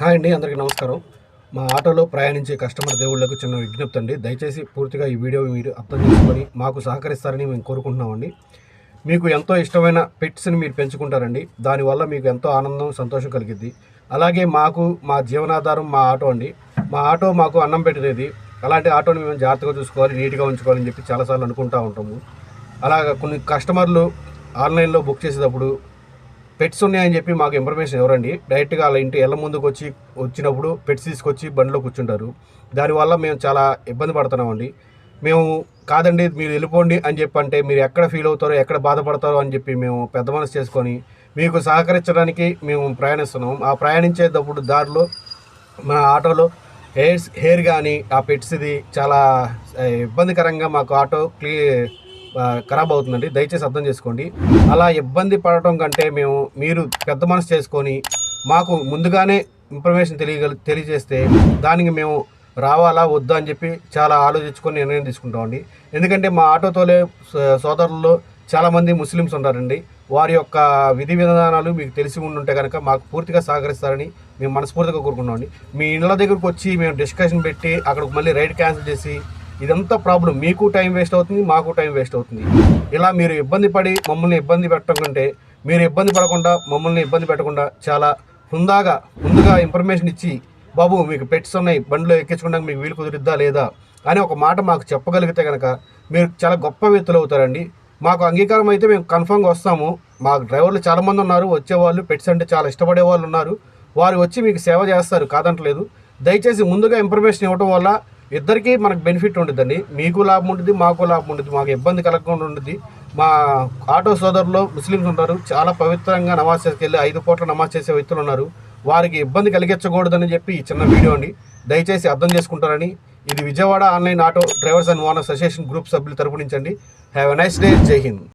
Hi అండి అందరికీ నమస్కారం. మా ఆటోలో ప్రయాణించే కస్టమర్ దేవుళ్ళకు చిన్న విజ్ఞప్తి అండి. దయచేసి పూర్తిగా ఈ వీడియో మీరు అర్థం చేసుకొని మాకు సహకరిస్తారని మేము కోరుకుంటున్నామండి. మీకు ఎంతో ఇష్టమైన పెట్స్ని మీరు పెంచుకుంటారండి. దానివల్ల మీకు ఎంతో ఆనందం సంతోషం కలిగిద్ది. అలాగే మాకు మా జీవనాధారం మా ఆటో అండి. మా ఆటో మాకు అన్నం పెట్టేది అలాంటి ఆటోని మేము జాగ్రత్తగా చూసుకోవాలి నీట్గా ఉంచుకోవాలని చెప్పి చాలాసార్లు అనుకుంటూ ఉంటాము. అలాగ కొన్ని కస్టమర్లు ఆన్లైన్లో బుక్ చేసేటప్పుడు పెట్స్ ఉన్నాయని చెప్పి మాకు ఇన్ఫర్మేషన్ ఎవరండి? డైరెక్ట్గా వాళ్ళ ఇంటి ఎల్ల ముందుకు వచ్చి వచ్చినప్పుడు పెట్స్ తీసుకొచ్చి బండిలో కూర్చుంటారు. దానివల్ల మేము చాలా ఇబ్బంది పడుతున్నామండి. మేము కాదండి మీరు వెళ్ళిపోండి అని చెప్పి అంటే మీరు ఎక్కడ ఫీల్ అవుతారో ఎక్కడ బాధపడతారో అని చెప్పి మేము పెద్ద మనసు చేసుకొని మీకు సహకరించడానికి మేము ప్రయాణిస్తున్నాం. ఆ ప్రయాణించేటప్పుడు దారిలో మన ఆటోలో హెయిర్స్ హెయిర్ కానీ ఆ పెట్స్ది చాలా ఇబ్బందికరంగా మాకు ఆటో క్లీ ఖరాబ్ అవుతుందండి. దయచేసి అర్థం చేసుకోండి. అలా ఇబ్బంది పడటం కంటే మేము మీరు పెద్ద మనసు చేసుకొని మాకు ముందుగానే ఇన్ఫర్మేషన్ తెలియగల తెలియజేస్తే దానికి మేము రావాలా వద్దా అని చెప్పి చాలా ఆలోచించుకొని నిర్ణయం తీసుకుంటామండి ఎందుకంటే మా ఆటో తోలే సో- సోదరుల్లో చాలామంది ముస్లిమ్స్ ఉన్నారండి. వారి యొక్క విధి విధానాలు మీకు తెలిసి ఉండుంటే కనుక మాకు పూర్తిగా సహకరిస్తారని మేము మనస్ఫూర్తిగా కోరుకున్నామండి మీ ఇళ్ళ దగ్గరకు వచ్చి మేము డిస్కషన్ పెట్టి అక్కడికి మళ్ళీ రైడ్ క్యాన్సిల్ చేసి ఇదంతా ప్రాబ్లం. మీకు టైం వేస్ట్ అవుతుంది మాకు టైం వేస్ట్ అవుతుంది. ఇలా మీరు ఇబ్బంది పడి మమ్మల్ని ఇబ్బంది పెట్టకుంటే మీరు ఇబ్బంది పడకుండా మమ్మల్ని ఇబ్బంది పెట్టకుండా చాలా హుందాగా ముందుగా ఇన్ఫర్మేషన్ ఇచ్చి బాబు మీకు పెట్స్ ఉన్నాయి బండిలో ఎక్కించుకోవడానికి మీకు వీలు కుదిరిద్దా లేదా? అని ఒక మాట మాకు చెప్పగలిగితే కనుక మీరు చాలా గొప్ప వ్యక్తులు అవుతారండి. మాకు అంగీకారం అయితే మేము కన్ఫామ్గా వస్తాము. మా డ్రైవర్లు చాలామంది ఉన్నారు వచ్చేవాళ్ళు పెట్స్ అంటే చాలా ఇష్టపడే వాళ్ళు ఉన్నారు. వారు వచ్చి మీకు సేవ చేస్తారు కాదంటలేదు. దయచేసి ముందుగా ఇన్ఫర్మేషన్ ఇవ్వడం వల్ల ఇద్దరికీ మనకు బెనిఫిట్ ఉంటుందండి మీకు లాభం ఉంటుంది మాకు లాభం ఉంటుంది మాకు ఇబ్బంది కలగకుండా ఉంటుంది మా ఆటో సోదరులు ముస్లిమ్స్ ఉంటారు. చాలా పవిత్రంగా నమాజ్ చేసుకెళ్ళి ఐదు పూట్ల నమాజ్ చేసే వ్యక్తులు ఉన్నారు. వారికి ఇబ్బంది కలిగించకూడదని చెప్పి ఈ చిన్న వీడియో అండి. దయచేసి అర్థం చేసుకుంటారని. ఇది Vijayawada online auto drivers and owners association group సభ్యుల తరపు నుంచండి. Have a nice day Jai Hind.